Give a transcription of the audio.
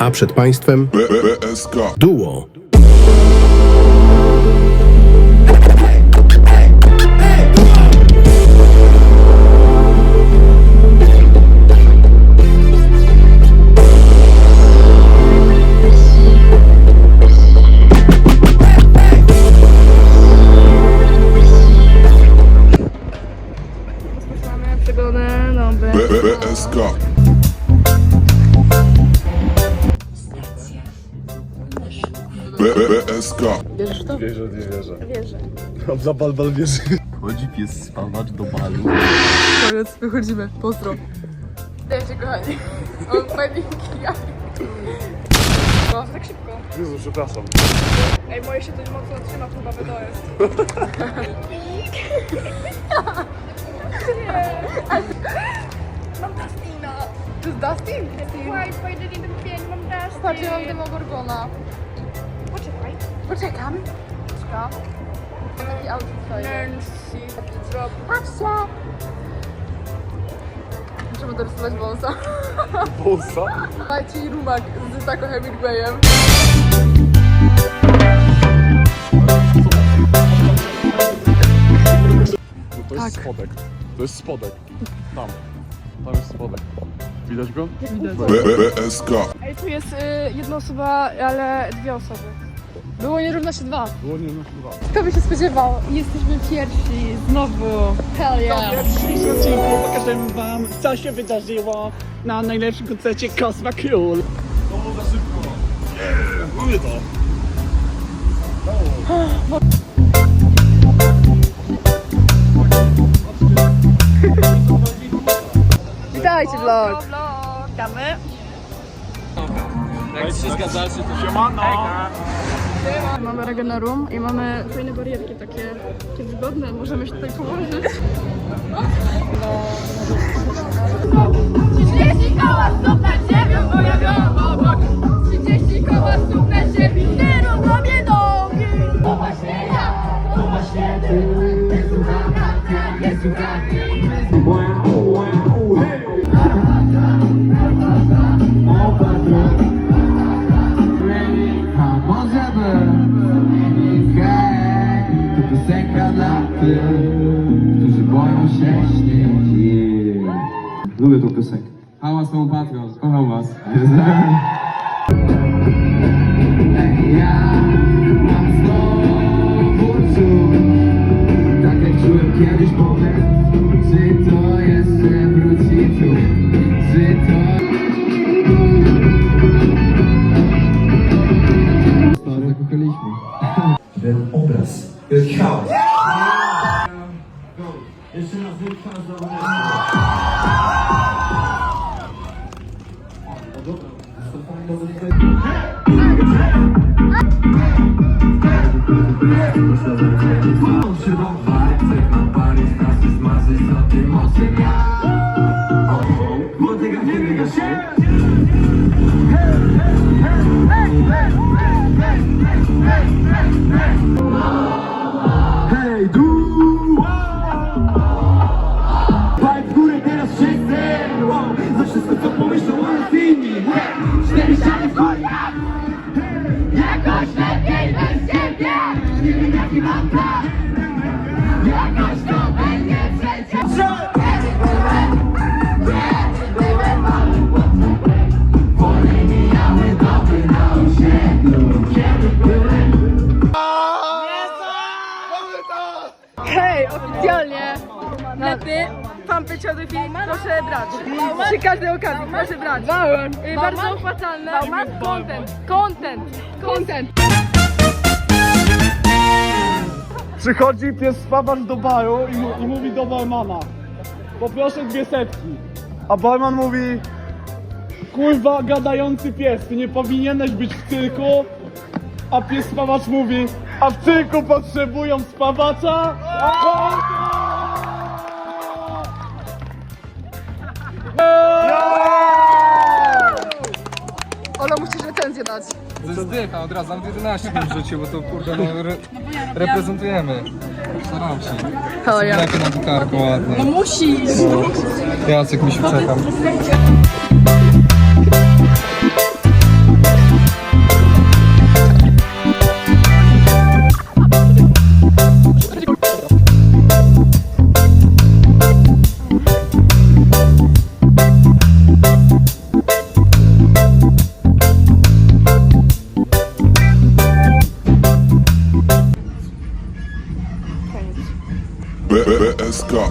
A przed Państwem BSK. Duo. BSK. Bierzesz to? Wierzę, nie wierzę. Wierzę. Za balbal wierzy. Chodzi pies spawacz do balu. Koniec, wychodzimy. Pozdro. Dajcie kochani. On paninki, ja. No, tak szybko. Jezu, przepraszam. Ej, moje się dość mocno trzyma, to chyba to jest. Mam Dustina. To jest Dustin? Słuchaj, nie ten pień, mam Dustin. Patrz, ja mam Demogorgona. Poczekaj. Poczekam. Taki outfit fajny. Nancy. Taki drop. Patrzcie! Możemy dorysować wąsa. Bosa? Dajcie i rumak z taką Hemingwayem. No to jest spodek. To jest spodek. Tam. Tam jest spodek. Widać go? Widać. BSK. Ej, tu jest y, jedna osoba, ale dwie osoby. Było nierówno się dwa. Było nie na chyba. Kto by się spodziewał? Jesteśmy pierwsi, znowu. Hell yeah. W dzisiejszym odcinku pokażemy wam, co się wydarzyło na najlepszym koncercie Cosma Cool. No za szybko. Yeah, mamy to. Witajcie vlog. Witamy. Siemano. Mamy Regenerum i mamy fajne barierki takie, takie wygodne. Możemy się tutaj położyć. 30 piosenka dla tych, którzy boją się śnieg. Lubię tą piosenkę. Hałas mam patron, kocham was. Ja mam znowu cud, tak jak czułem kiedyś Hej, Oficjalnie! Lepiej Pampy Ciodów proszę brać. Przy każdej okazji proszę brać. Y, Bardzo opłacalne. Content, content, content. Przychodzi pies spawacz do baru i, mu- i mówi do barmana Poproszę dwie setki. A barman mówi Kurwa, gadający pies, ty nie powinieneś być w cyrku. A pies spawacz mówi A w cyrku potrzebują spawacza? Ola musisz recenzję dać. To jest dycha od razu, nawet 11 bym wrzucił, bo to kurde no, re, reprezentujemy. Staram się. Jakie na gitarkę ładnie. No Musisz! Jacek mi się czekam. BSK.